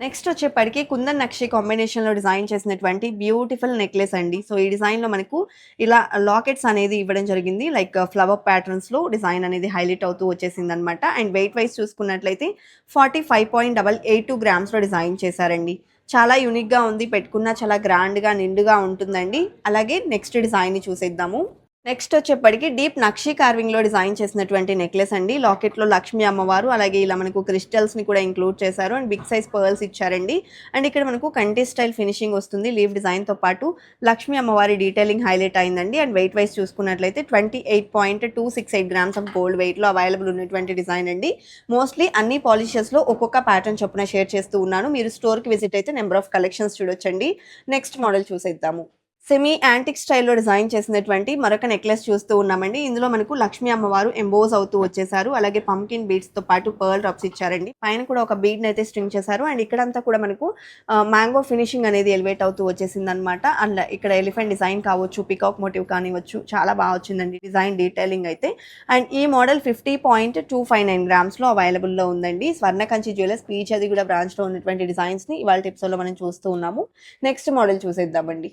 నెక్స్ట్ వచ్చేప్పటికి కుందన్ నక్షి కాంబినేషన్లో డిజైన్ చేసినటువంటి బ్యూటిఫుల్ నెక్లెస్ అండి. సో ఈ డిజైన్లో మనకు ఇలా లాకెట్స్ అనేది ఇవ్వడం జరిగింది. లైక్ ఫ్లవర్ ప్యాటర్న్స్లో డిజైన్ అనేది హైలైట్ అవుతూ వచ్చేసింది అనమాట అండ్ వెయిట్ వైజ్ చూసుకున్నట్లయితే forty five point double eight two గ్రామ్స్లో design చేశారండి. చాలా యూనిక్గా ఉంది. పెట్టుకున్న చాలా గ్రాండ్గా నిండుగా ఉంటుందండి. అలాగే నెక్స్ట్ డిజైన్ని చూసేద్దాము. నెక్స్ట్ వచ్చేప్పటికి డీప్ నక్షి కార్వింగ్లో డిజైన్ చేసినటువంటి నెక్లెస్ అండి. లాకెట్లో లక్ష్మీ అమ్మవారు అలాగే ఇలా మనకు క్రిస్టల్స్ని కూడా ఇంక్లూడ్ చేశారు. అండ్ బిగ్ సైజ్ పర్ల్స్ ఇచ్చారండి. అండ్ ఇక్కడ మనకు కంటి స్టైల్ ఫినిషింగ్ వస్తుంది. లీవ్ డిజైన్తో పాటు లక్ష్మీ అమ్మవారి డీటెయిలింగ్ హైలైట్ అయిందండి. అండ్ వెయిట్ వైజ్ చూసుకున్నట్లయితే twenty eight point two six eight grams of gold వెయిట్లో అవైలబుల్ ఉన్నటువంటి డిజైన్ అండి. మోస్ట్లీ అన్ని పాలిషెస్లో ఒక్కొక్క ప్యాటర్న్ చొప్పున షేర్ చేస్తూ ఉన్నాను. మీరు స్టోర్కి విజిట్ అయితే నెంబర్ ఆఫ్ కలెక్షన్స్ చూడొచ్చండి. నెక్స్ట్ మోడల్ చూసేద్దాము. సెమీ యాంటిక్ స్టైల్లో డిజైన్ చేసినటువంటి మరొక నెక్లెస్ చూస్తూ ఉన్నామండి. ఇందులో మనకు లక్ష్మీ అమ్మవారు ఎంబోజ్ అవుతూ వచ్చేసారు. అలాగే పంకిన్ బీడ్స్తో పాటు పర్ల్ డ్రాప్స్ ఇచ్చారండి. పైన కూడా ఒక బీడ్ అయితే స్ట్రింగ్ చేశారు. అండ్ ఇక్కడంతా కూడా మనకు మ్యాంగో ఫినిషింగ్ అనేది ఎలివేట్ అవుతూ వచ్చేసింది అనమాట అండ్ ఇక్కడ ఎలిఫెంట్ డిజైన్ కావచ్చు పికాక్ మోటివ్ కానివచ్చు చాలా బాగా వచ్చిందండి డిజైన్ డీటెయిలింగ్ అయితే. అండ్ ఈ model fifty point two five nine గ్రామ్స్లో అవైలబుల్లో ఉందండి. స్వర్ణకంచి జ్యువెలర్స్ పీచ్ అది కూడా బ్రాంచ్లో ఉన్నటువంటి డిజైన్స్ని ఇవాళ టిప్స్లో మనం చూస్తూ ఉన్నాము. నెక్స్ట్ మోడల్ చూసేద్దామండి.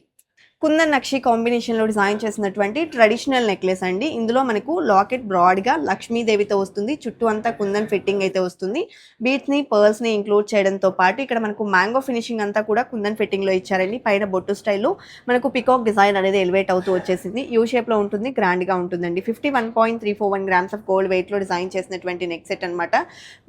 కుందన్ నక్షి కాంబినేషన్లో డిజైన్ చేసినటువంటి ట్రెడిషనల్ నెక్లెస్ అండి. ఇందులో మనకు లాకెట్ బ్రాడ్గా లక్ష్మీదేవితో వస్తుంది. చుట్టూ అంతా కుందన్ ఫిట్టింగ్ అయితే వస్తుంది. బీట్స్ని పర్ల్స్ని ఇంక్లూడ్ చేయడంతో పాటు ఇక్కడ మనకు మ్యాంగో ఫినిషింగ్ అంతా కూడా కుందన్ ఫిట్టింగ్లో ఇచ్చారండి. పైన బొట్టు స్టైల్లో మనకు పికాక్ డిజైన్ అనేది ఎలివేట్ అవుతూ వచ్చేసింది. యూ షేప్లో ఉంటుంది గ్రాండ్గా ఉంటుందండి. Fifty one point three four one grams of gold వెయిట్లో డిజైన్ చేసినటువంటి నెక్ సెట్ అనమాట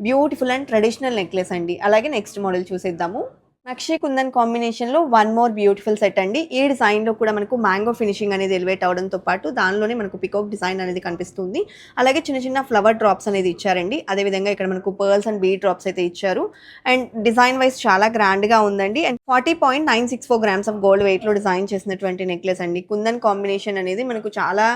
బ్యూటిఫుల్ అండ్ ట్రెడిషనల్ నెక్లెస్ అండి. అలాగే నెక్స్ట్ మోడల్ చూసేద్దాము. నక్షి కుందన్ కాంబినేషన్లో వన్ మోర్ బ్యూటిఫుల్ సెట్ అండి. ఈ డిజైన్లో కూడా మనకు మ్యాంగో ఫినిషింగ్ అనేది ఎలివేట్ అవడంతో పాటు దానిలోనే మనకు పికాక్ డిజైన్ అనేది కనిపిస్తుంది. అలాగే చిన్న చిన్న ఫ్లవర్ డ్రాప్స్ అనేది ఇచ్చారండి. అదేవిధంగా ఇక్కడ మనకు పర్ల్స్ అండ్ బీ డ్రాప్స్ అయితే ఇచ్చారు. అండ్ డిజైన్ వైజ్ చాలా గ్రాండ్గా ఉందండి. And forty point nine six four grams of gold వెయిట్లో డిజైన్ చేసినటువంటి నెక్లెస్ అండి. కుందన్ కాంబినేషన్ అనేది మనకు చాలా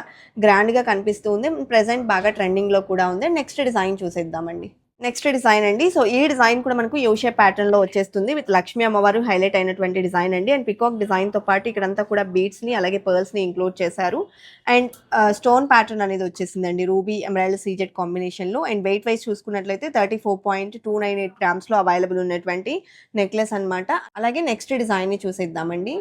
గ్రాండ్గా కనిపిస్తుంది. ప్రజెంట్ బాగా ట్రెండింగ్లో కూడా ఉంది. నెక్స్ట్ డిజైన్ చూసేద్దామండి. నెక్స్ట్ డిజైన్ అండి. సో ఈ డిజైన్ కూడా మనకు యోషే ప్యాటర్న్లో వచ్చేస్తుంది విత్ లక్ష్మీ అమ్మవారు హైలైట్ అయినటువంటి డిజైన్ అండి. అండ్ పికాక్ డిజైన్తో పాటు ఇక్కడంతా కూడా బీడ్స్ని అలాగే పర్ల్స్ని ఇంక్లూడ్ చేశారు. అండ్ స్టోన్ ప్యాటర్న్ అనేది వచ్చేసిందండి రూబీ ఎమరాల్డ్ సీజెడ్ కాంబినేషన్లో. అండ్ వెయిట్ వైజ్ చూసుకున్నట్లయితే thirty four point two nine eight గ్రామ్స్లో available ఉన్నటువంటి నెక్లెస్ అన్నమాట. అలాగే నెక్స్ట్ డిజైన్ని చూసేద్దామండి.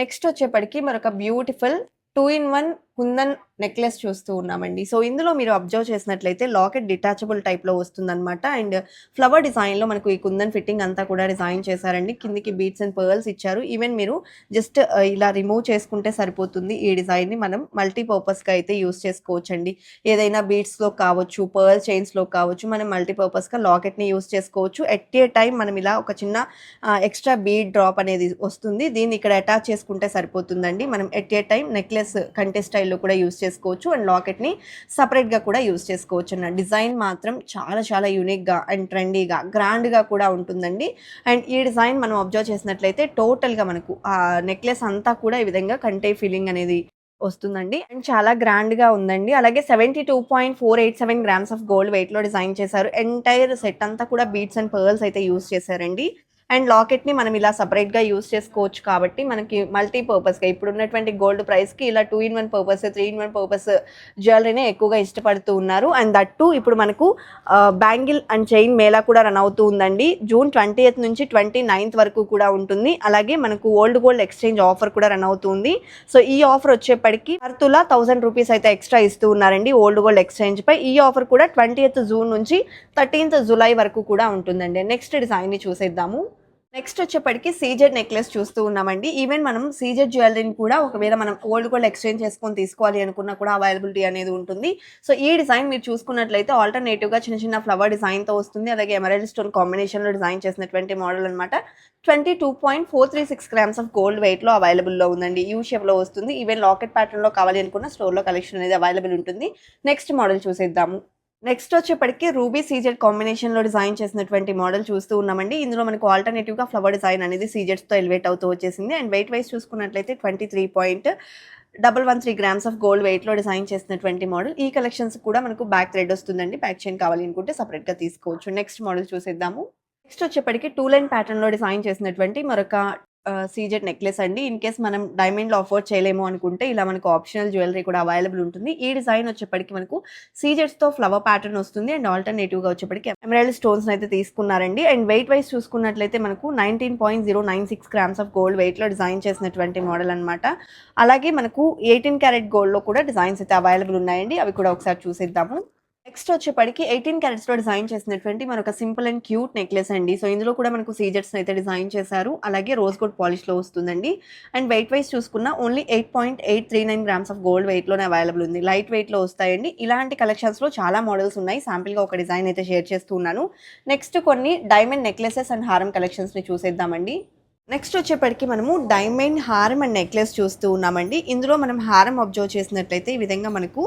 నెక్స్ట్ వచ్చేప్పటికి మరొక beautiful two in one kundan necklace చూస్తూ ఉన్నామండి. సో ఇందులో మీరు అబ్జర్వ్ చేసినట్లయితే లాకెట్ డిటాచబుల్ టైప్లో వస్తుందన్నమాట. అండ్ ఫ్లవర్ డిజైన్లో మనకు ఈ కుందన్ ఫిట్టింగ్ అంతా కూడా డిజైన్ చేశారండి. కిందికి బీట్స్ అండ్ పర్ల్స్ ఇచ్చారు. ఈవెన్ మీరు జస్ట్ ఇలా రిమూవ్ చేసుకుంటే సరిపోతుంది. ఈ డిజైన్ని మనం మల్టీపర్పస్గా అయితే యూస్ చేసుకోవచ్చండి. ఏదైనా బీట్స్లో కావచ్చు పర్ల్ చైన్స్లో కావచ్చు మనం మల్టీపర్పస్గా లాకెట్ని యూస్ చేసుకోవచ్చు. ఎట్ ఏ టైం మనం ఇలా ఒక చిన్న ఎక్స్ట్రా బీడ్ డ్రాప్ అనేది వస్తుంది. దీన్ని ఇక్కడ అటాచ్ చేసుకుంటే సరిపోతుందండి. మనం ఎట్ ఏ టైం నెక్లెస్ కంటే స్టైల్లో కూడా యూస్ చేసుకోవచ్చు. అండ్ లాకెట్ని సపరేట్గా కూడా యూస్ చేసుకోవచ్చు. అన్న డిజైన్ మాత్రం చాలా చాలా యూనిక్గా అండ్ ట్రెండీగా గ్రాండ్గా కూడా ఉంటుందండి. అండ్ ఈ డిజైన్ మనం అబ్జర్వ్ చేసినట్లయితే టోటల్గా మనకు ఆ నెక్లెస్ అంతా కూడా ఈ విధంగా కంటే ఫీలింగ్ అనేది వస్తుందండి. అండ్ చాలా గ్రాండ్గా ఉందండి. అలాగే seventy two point four eight seven grams of gold వెయిట్లో డిజైన్ చేశారు. ఎంటైర్ సెట్ అంతా కూడా బీట్స్ అండ్ పర్ల్స్ అయితే యూస్ చేశారండి. అండ్ లాకెట్ని మనం ఇలా సపరేట్గా యూస్ చేసుకోవచ్చు కాబట్టి మనకి మల్టీ పర్పస్గా ఇప్పుడు ఉన్నటువంటి గోల్డ్ ప్రైస్కి ఇలా two in one purpose three in one purpose జ్యువెలరీనే ఎక్కువగా ఇష్టపడుతూ ఉన్నారు. అండ్ దట్ టూ ఇప్పుడు మనకు బ్యాంగిల్ అండ్ చైన్ మేళా కూడా రన్ అవుతూ ఉందండి. జూన్ ట్వంటీ ఎయిత్ నుంచి ట్వంటీ నైన్త్ వరకు కూడా ఉంటుంది. అలాగే మనకు ఓల్డ్ గోల్డ్ ఎక్స్చేంజ్ ఆఫర్ కూడా రన్ అవుతుంది సో ఈ ఆఫర్ వచ్చేప్పటికి అర్తుల థౌసండ్ రూపీస్ అయితే ఎక్స్ట్రా ఇస్తూ ఉన్నారండి ఓల్డ్ గోల్డ్ ఎక్స్చేంజ్ పై. ఈ ఆఫర్ కూడా ట్వంటీ జూన్ నుంచి థర్టీన్త్ జూలై వరకు కూడా ఉంటుందండి. నెక్స్ట్ డిజైన్ని చూసేద్దాము. నెక్స్ట్ వచ్చేప్పటికి సీజెడ్ నెక్లెస్ చూస్తూ ఉన్నామండి. ఈవెన్ మనం సీజెడ్ జ్యువెలరీని కూడా ఒకవేళ మనం ఓల్డ్ గోల్డ్ ఎక్స్చేంజ్ చేసుకొని తీసుకోవాలి అనుకున్నా కూడా అవైలబిలిటీ అనేది ఉంటుంది. సో ఈ డిజైన్ మీరు చూసుకున్నట్లయితే ఆల్టర్నేటివ్గా చిన్న చిన్న ఫ్లవర్ డిజైన్తో వస్తుంది. అలాగే ఎమరాల్డ్ స్టోన్ కాంబినేషన్లో డిజైన్ చేసినటువంటి మోడల్ అనమాట twenty two point four three six grams of gold వెయిట్లో అవైలబుల్లో ఉందండి. యూ షేప్లో వస్తుంది. ఈవెన్ లాకెట్ ప్యాటర్న్లో కావాలి అనుకున్న స్టోర్లో కలెక్షన్ అనేది అవైలబుల్ ఉంటుంది. నెక్స్ట్ మోడల్ చూసేద్దాము. నెక్స్ట్ వచ్చేప్పటికి రూబీ సీజెడ్ కాంబినేషన్లో డిజైన్ చేసినటువంటి మోడల్ చూస్తూ ఉన్నామండి. ఇందులో మనకు ఆల్టర్నేటివ్గా ఫ్లవర్ డిజైన్ అనేది సీజెడ్స్తో ఎలివేట్ అవుతూ వచ్చేసింది. అండ్ వెయిట్ వైజ్ చూసుకున్నట్లయితే twenty three point double one three grams of gold వెయిట్లో డిజైన్ చేసినటువంటి మోడల్ ఈ కలెక్షన్స్ కూడా మనకు బ్యాక్ థ్రెడ్ వస్తుందండి. బ్యాక్ చైన్ కావాలి అనుకుంటే సపరేట్గా తీసుకోవచ్చు. నెక్స్ట్ మోడల్ చూసేద్దాము. నెక్స్ట్ వచ్చేప్పటికి టూ లైన్ ప్యాటర్న్లో డిజైన్ చేసినటువంటి మరొక సీజెడ్ నెక్లెస్ అండి. ఇన్ కేస్ మనం డైమండ్లో అఫోర్డ్ చేయలేము అనుకుంటే ఇలా మనకు ఆప్షనల్ జ్యువెలరీ కూడా అవైలబుల్ ఉంటుంది. ఈ డిజైన్ వచ్చేప్పటికి మనకు సీజెడ్స్తో ఫ్లవర్ ప్యాటర్న్ వస్తుంది. అండ్ ఆల్టర్నేటివ్గా వచ్చేప్పటికి ఎమరాల్డ్ స్టోన్స్ అయితే తీసుకున్నారండి. అండ్ వెయిట్ వైజ్ చూసుకున్నట్లయితే మనకు nineteen point zero nine six grams of gold వెయిట్లో డిజైన్ చేసినటువంటి మోడల్ అనమాట అలాగే మనకు ఎయిటీన్ క్యారెట్ గోల్డ్లో కూడా డిజైన్స్ అయితే అవైలబుల్ ఉన్నాయండి. అవి కూడా ఒకసారి చూసేద్దాము. నెక్స్ట్ వచ్చేప్పటికి ఎయిటీన్ క్యారెట్స్లో డిజైన్ చేసినటువంటి మనొక సింపుల్ అండ్ క్యూట్ నెక్లెస్ అండి. సో ఇందులో కూడా మనకు సీజర్స్ అయితే డిజైన్ చేశారు. అలాగే రోజ్ గోల్డ్ పాలిష్లో వస్తుందండి. అండ్ వెయిట్ వైజ్ చూసుకున్న only eight point eight three nine grams of gold వెయిట్లోనే available ఉంది. లైట్ వెయిట్లో వస్తాయండి. ఇలాంటి కలెక్షన్స్లో చాలా మోడల్స్ ఉన్నాయి. శాంపిల్గా ఒక డిజైన్ అయితే షేర్ చేస్తున్నాను నెక్స్ట్ కొన్ని డైమండ్ నెక్లెసెస్ అండ్ హారం కలెక్షన్స్ని చూసేద్దామండి. నెక్స్ట్ వచ్చేప్పటికి మనము డైమండ్ హారం అండ్ నెక్లెస్ చూస్తూ ఉన్నామండి. ఇందులో మనం హారం అబ్జర్వ్ చేసినట్లయితే ఈ విధంగా మనకు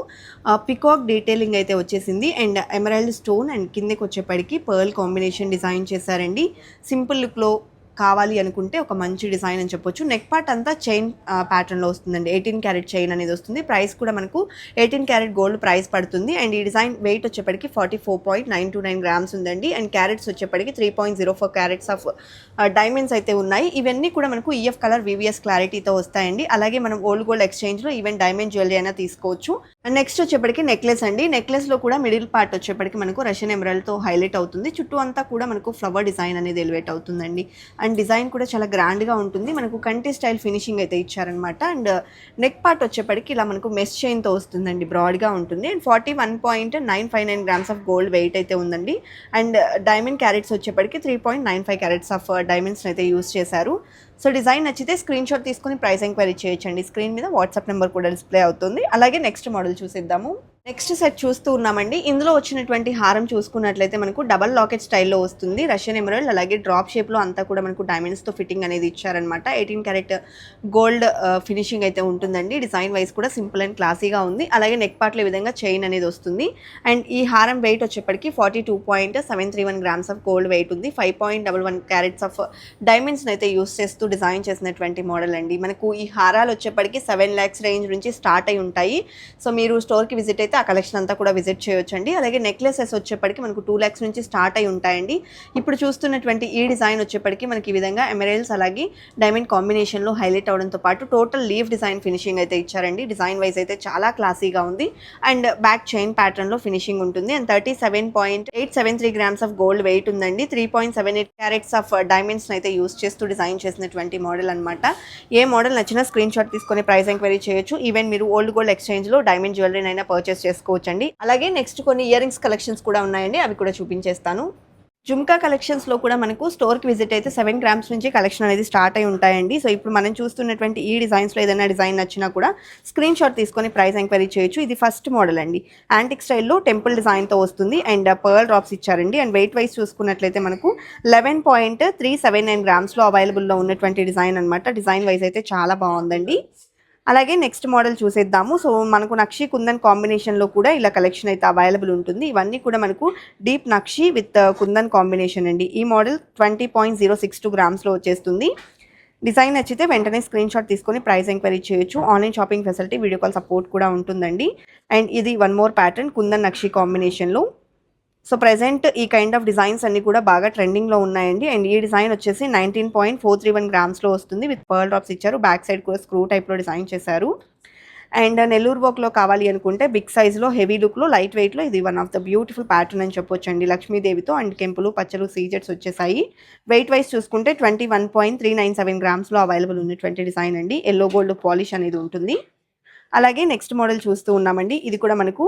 పికాక్ డీటెయిలింగ్ అయితే వచ్చేసింది. అండ్ ఎమరాల్డ్ స్టోన్ అండ్ కిందకి వచ్చేప్పటికి పర్ల్ కాంబినేషన్ డిజైన్ చేశారండి. సింపుల్ లుక్లో కావాలి అనుకుంటే ఒక మంచి డిజైన్ అని చెప్పొచ్చు. నెక్ పార్ట్ అంతా చైన్ ప్యాటర్న్లో వస్తుందండి. ఎయిటీన్ క్యారెట్ చైన్ అనేది వస్తుంది. ప్రైస్ కూడా మనకు ఎయిటీన్ క్యారెట్ గోల్డ్ ప్రైస్ పడుతుంది. అండ్ ఈ డిజైన్ వెయిట్ వచ్చేప్పటికి forty four point nine two nine grams ఉందండి. అండ్ క్యారెట్స్ వచ్చేప్పటికి three point zero four carats of diamonds అయితే ఉన్నాయి. ఇవన్నీ కూడా మనకు ఈఎఫ్ కలర్ వివిఎస్ క్లారిటీతో వస్తాయండి. అలాగే మనం ఓల్డ్ గోల్డ్ ఎక్స్చేంజ్లో ఈవెన్ డైమండ్ జ్యువెలరీ అయినా తీసుకోవచ్చు. అండ్ నెక్స్ట్ వచ్చేప్పటికి నెక్లెస్ అండి. నెక్లెస్లో కూడా మిడిల్ పార్ట్ వచ్చేప్పటికి మనకు రష్యన్ ఎమరల్తో హైలైట్ అవుతుంది. చుట్టూ అంతా కూడా మనకు ఫ్లవర్ డిజైన్ అనేది ఎలివేట్ అవుతుందండి. అండ్ డిజైన్ కూడా చాలా గ్రాండ్గా ఉంటుంది. మనకు కంటి స్టైల్ ఫినిషింగ్ అయితే ఇచ్చారనమాట. అండ్ నెక్ పార్ట్ వచ్చేప్పటికి ఇలా మనకు మెస్ చైన్తో వస్తుందండి బ్రాడ్గా ఉంటుంది. And forty one point nine five nine grams of gold weight అయితే ఉందండి. అండ్ డైమండ్ క్యారెట్స్ వచ్చేప్పటికి three point nine five carats of డైమండ్స్ని అయితే యూస్ చేశారు. సో డిజైన్ నచ్చితే స్క్రీన్ షాట్ తీసుకుని ప్రైస్ ఎంక్వైరీ చేయొచ్చండి. స్క్రీన్ మీద వాట్సాప్ నెంబర్ కూడా డిస్ప్లే అవుతుంది. అలాగే నెక్స్ట్ మోడల్ చూసిద్దాము. నెక్స్ట్ సెట్ చూస్తూ ఉన్నామండి. ఇందులో వచ్చినటువంటి హారం చూసుకున్నట్లయితే మనకు డబల్ లాకెట్ స్టైల్లో వస్తుంది. రష్యన్ ఎమరాయిల్ అలాగే డ్రాప్ షేప్లో అంతా కూడా మనకు డైమండ్స్తో ఫిట్టింగ్ అనేది ఇచ్చారనమాట ఎయిటీన్ క్యారెట్ గోల్డ్ ఫినిషింగ్ అయితే ఉంటుందండి. డిజైన్ వైజ్ కూడా సింపుల్ అండ్ క్లాసీగా ఉంది. అలాగే నెక్ పార్ట్లో విధంగా చైన్ అనేది వస్తుంది. అండ్ ఈ హారం వెయిట్ వచ్చేప్పటికి forty two point seven three one grams of gold weight ఉంది. Five point double one carats of డైమండ్స్ని అయితే యూస్ చేస్తూ డిజైన్ చేసినటువంటి మోడల్ అండి. మనకు ఈ హారాలు వచ్చేప్పటికి సెవెన్ ల్యాక్స్ రేంజ్ నుంచి స్టార్ట్ అయి ఉంటాయి. సో మీరు స్టోర్కి విజిట్ అయితే ఆ కలెక్షన్ అంతా కూడా విజిట్ చేయొచ్చు అండి అలాగే నెక్లెసెస్ వచ్చేప్పటికి మనకు టూ ల్యాక్స్ నుంచి స్టార్ట్ అయి ఉంటాయండి. ఇప్పుడు చూస్తున్నటువంటి ఈ డిజైన్ వచ్చేప్పటికి మనకి ఈ విధంగా ఎమరైల్స్ అలాగే డైమండ్ కాంబినేషన్లో హైలైట్ అవడంతో పాటు టోటల్ లీవ్ డిజైన్ ఫినిషింగ్ అయితే ఇచ్చారండి. డిజైన్ వైజ్ అయితే చాలా క్లాసీగా ఉంది. అండ్ బ్యాక్ చైన్ ప్యాటర్న్లో ఫినిషింగ్ ఉంటుంది. And thirty seven point eight seven three grams of gold weight ఉందండి. Three point seven eight carats of diamonds అయితే యూస్ చేస్తూ డిజైన్ చేసిన చేసినటువంటి మోడల్ అనమాట ఏ మోడల్ నచ్చినా స్క్రీన్ షాట్ తీసుకొని ప్రైస్ ఎంక్వైరీ చేయొచ్చు. ఈవెన్ మీరు ఓల్డ్ గోల్డ్ ఎక్స్చేంజ్లో డైమండ్ జ్యువెలరీ అయినా పర్చేస్ చేసుకోవచ్చండి. అలాగే నెక్స్ట్ కొన్ని ఇయర్ రింగ్స్ కలెక్షన్స్ కూడా ఉన్నాయండి. అవి కూడా చూపించేస్తాను. జుమ్కా కలెక్షన్స్లో కూడా మనకు స్టోర్కి విజిట్ అయితే సెవెన్ గ్రామ్స్ నుంచి కలెక్షన్ అనేది స్టార్ట్ అయి ఉంటాయండి. సో ఇప్పుడు మనం చూస్తున్నటువంటి ఈ డిజైన్స్లో ఏదైనా డిజైన్ నచ్చినా కూడా స్క్రీన్ షాట్ తీసుకొని ప్రైస్ ఎంక్వైరీ చేయొచ్చు. ఇది ఫస్ట్ మోడల్ అండి. యాంటిక్ స్టైల్లో టెంపుల్ డిజైన్తో వస్తుంది. అండ్ పర్ల్ డ్రాప్స్ ఇచ్చారండి. అండ్ వెయిట్ వైజ్ చూసుకున్నట్లయితే మనకు eleven point three seven nine గ్రామ్స్లో అవైలబుల్లో ఉన్నటువంటి డిజైన్ అనమాట డిజైన్ వైజ్ అయితే చాలా బాగుందండి. అలాగే నెక్స్ట్ మోడల్ చూసేద్దాము. సో మనకు నక్షి కుందన్ కాంబినేషన్లో కూడా ఇలా కలెక్షన్ అయితే అవైలబుల్ ఉంటుంది. ఇవన్నీ కూడా మనకు deep nakshi with uh, kundan combination అండి. ఈ model twenty point zero six two గ్రామ్స్లో వచ్చేస్తుంది. డిజైన్ నచ్చితే వెంటనే స్క్రీన్ షాట్ తీసుకొని ప్రైస్ ఎంక్వైరీ చేయొచ్చు. Online shopping facility video call support కూడా ఉంటుందండి. అండ్ ఇది one more pattern kundan nakshi కాంబినేషన్లో సో ప్రజెంట్ ఈ కైండ్ ఆఫ్ డిజైన్స్ అన్ని కూడా బాగా ట్రెండింగ్లో ఉన్నాయండి. అండ్ ఈ డిజైన్ వచ్చేసి nineteen point four three one గ్రామ్స్లో వస్తుంది విత్ పర్ల్ డ్రాప్స్ ఇచ్చారు. బ్యాక్ సైడ్ కూడా స్క్రూ టైప్లో డిజైన్ చేశారు. అండ్ నెల్లూరు వర్క్లో కావాలి అనుకుంటే బిగ్ సైజ్లో హెవీ లుక్లో లైట్ వెయిట్లో ఇది one of the beautiful pattern అని చెప్పొచ్చు అండి లక్ష్మీదేవితో అండ్ కెంపులు పచ్చలు సీజెట్స్ వచ్చేసాయి. వెయిట్ వైజ్ చూసుకుంటే twenty one point three nine seven గ్రామ్స్లో available ఉన్నటువంటి డిజైన్ అండి. ఎల్లో గోల్డ్ పాలిష్ అనేది ఉంటుంది. అలాగే నెక్స్ట్ మోడల్ చూస్తూ ఉన్నామండి. ఇది కూడా మనకు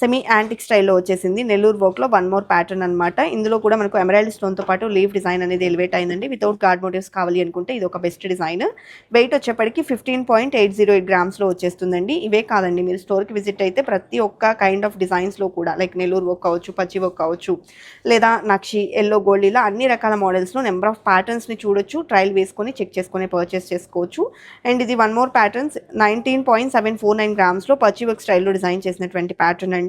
సెమీ యాంటిక్ స్టైల్లో వచ్చేసింది. నెల్లూరు వర్క్లో వన్ మోర్ ప్యాటర్న్ అనమాట ఇందులో కూడా మనకు ఎమరాయిల్ స్టోన్తో పాటు లీవ్ డిజైన్ అనేది ఎలివేట్ అయిందండి. వితౌట్ గార్డ్ మోటివ్స్ కావాలి అనుకుంటే ఇది ఒక బెస్ట్ డిజైన్ వెయిట్ వచ్చేప్పటికి fifteen point eight zero eight గ్రామ్స్లో వచ్చేస్తుందండి. ఇవే కాదండి మీరు స్టోర్కి విజిట్ అయితే ప్రతి ఒక్క కైండ్ ఆఫ్ డిజైన్స్లో కూడా లైక్ నెల్లూరు వర్క్ కావచ్చు పచ్చి వర్క్ కావచ్చు లేదా నక్షి ఎల్లో గోల్డ్ ఇలా అన్ని రకాల మోడల్స్లో నెంబర్ ఆఫ్ ప్యాటర్న్స్ని చూడొచ్చు ట్రయల్ వేసుకొని చెక్ చేసుకొని పర్చేస్ చేసుకోవచ్చు. అండ్ ఇది one more patterns nineteen point seven four nine గ్రామ్స్లో పచ్చి వర్క్ స్టైల్లో డిజైన్ చేసినటువంటి ప్యాటర్న్ అండి.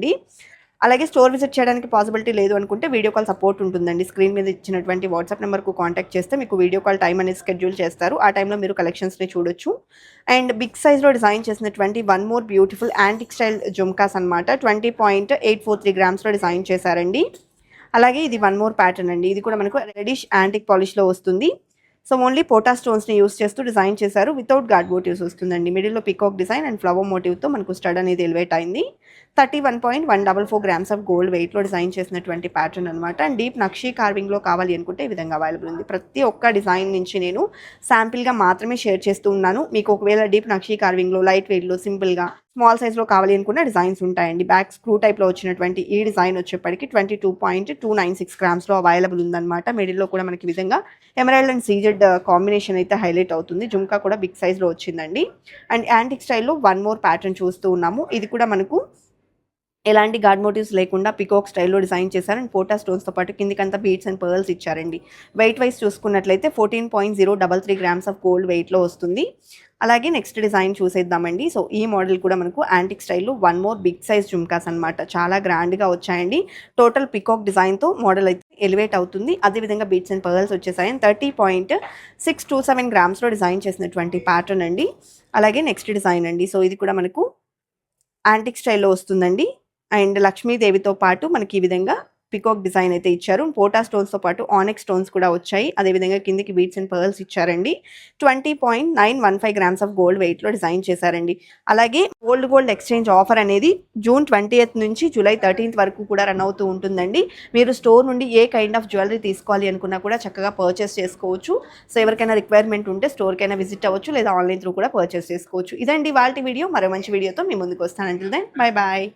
అలాగే స్టోర్ విజిట్ చేయడానికి పాసిబిలిటీ లేదు అనుకుంటే వీడియో కాల్ సపోర్ట్ ఉంటుందండి. స్క్రీన్ మీద ఇచ్చినటువంటి వాట్సాప్ నెంబర్కు కాంటాక్ట్ చేస్తే మీకు వీడియో కాల్ టైం అనేది స్కెడ్యూల్ చేస్తారు. ఆ టైంలో మీరు కలెక్షన్స్ని చూడొచ్చు. అండ్ బిగ్ సైజ్లో డిజైన్ చేసినటువంటి one more beautiful antique style jhumkas అనమాట twenty point eight four three గ్రామ్స్లో design చేశారండి. అలాగే ఇది వన్ మోర్ ప్యాటర్న్ అండి. ఇది కూడా మనకు రెడిష్ యాంటిక్ పాలిష్లో వస్తుంది. సో ఓన్లీ పోటా స్టోన్స్ని యూస్ చేస్తూ డిజైన్ చేశారు. వితౌట్ గార్డ్ మోటివ్స్ వస్తుందండి. మిడిల్లో పికాక్ డిజైన్ అండ్ ఫ్లవర్ మోటివ్తో మనకు స్టడ్ అనేది ఎలివేట్ అయింది. Thirty one point one double four grams of gold వెయిట్లో డిజైన్ చేసినటువంటి ప్యాటర్న్ అనమాట అండ్ డీప్ నక్షీ కార్వింగ్లో కావాలి అనుకుంటే ఈ విధంగా అవైలబుల్ ఉంది. ప్రతి ఒక్క డిజైన్ నుంచి నేను శాంపిల్గా మాత్రమే షేర్ చేస్తూ ఉన్నాను. మీకు ఒకవేళ డీప్ నక్షీ కార్వింగ్లో లైట్ వెయిట్లో సింపుల్గా స్మాల్ సైజ్లో కావాలి అనుకున్న డిజైన్స్ ఉంటాయండి. బ్యాక్ స్క్రూ టైప్లో వచ్చినటువంటి ఈ డిజైన్ వచ్చేప్పటికి twenty two point two nine six గ్రామ్స్లో available ఉందన్నమాట. మిడిల్లో కూడా మనకి విధంగా ఎమరాల్డ్ అండ్ సీజెడ్ కాంబినేషన్ అయితే హైలైట్ అవుతుంది. జుంకా కూడా బిగ్ సైజ్లో వచ్చిందండి. అండ్ యాంటిక్ స్టైల్లో వన్ మోర్ ప్యాటర్న్ చూస్తూ ఉన్నాము. ఇది కూడా మనకు ఎలాంటి గాడ్ మోటివ్స్ లేకుండా పికాక్ స్టైల్లో డిజైన్ చేశారు అండ్ పోటా స్టోన్స్తో పాటు కిందికంతా బీట్స్ అండ్ పర్ల్స్ ఇచ్చారండి. వెయిట్ వైజ్ చూసుకున్నట్లయితే fourteen point zero double three grams of gold వెయిట్లో వస్తుంది. అలాగే నెక్స్ట్ డిజైన్ చూసేద్దామండి. సో ఈ మోడల్ కూడా మనకు యాంటిక్ స్టైల్లో one more big size jhumkas అనమాట చాలా గ్రాండ్గా వచ్చాయండి. టోటల్ పికాక్ డిజైన్తో మోడల్ అయితే ఎలివేట్ అవుతుంది. అదేవిధంగా బీట్స్ అండ్ పర్ల్స్ వచ్చేసాయి. Thirty point six two seven గ్రామ్స్లో design చేసినటువంటి ప్యాటర్న్ అండి. అలాగే నెక్స్ట్ డిజైన్ అండి. సో ఇది కూడా మనకు యాంటిక్ స్టైల్లో వస్తుందండి. అండ్ లక్ష్మీదేవితో పాటు మనకి ఈ విధంగా పికాక్ డిజైన్ అయితే ఇచ్చారు. పోటా స్టోన్స్తో పాటు ఆనెక్ స్టోన్స్ కూడా వచ్చాయి. అదేవిధంగా కిందికి బీట్స్ అండ్ పర్ల్స్ ఇచ్చారండి. Twenty point nine one five grams of gold వెయిట్లో డిజైన్ చేశారండి. అలాగే గోల్డ్ గోల్డ్ ఎక్స్చేంజ్ ఆఫర్ అనేది జూన్ ట్వంటీ నుంచి జూలై థర్టీన్త్ వరకు కూడా రన్ అవుతూ ఉంటుందండి. మీరు స్టోర్ నుండి ఏ కైండ్ ఆఫ్ జ్యువెలరీ తీసుకోవాలి అనుకున్నా కూడా చక్కగా పర్చేస్ చేసుకోవచ్చు. సో ఎవరికైనా రిక్వైర్మెంట్ ఉంటే స్టోర్కైనా విజిట్ అవ్వచ్చు లేదా ఆన్లైన్ త్రూ కూడా పర్చేస్ చేసుకోవచ్చు. ఇదండి వాళ్ళ వీడియో. మరో మంచి వీడియోతో మీ ముందుకు వస్తానంటే దెన్ బాయ్ బాయ్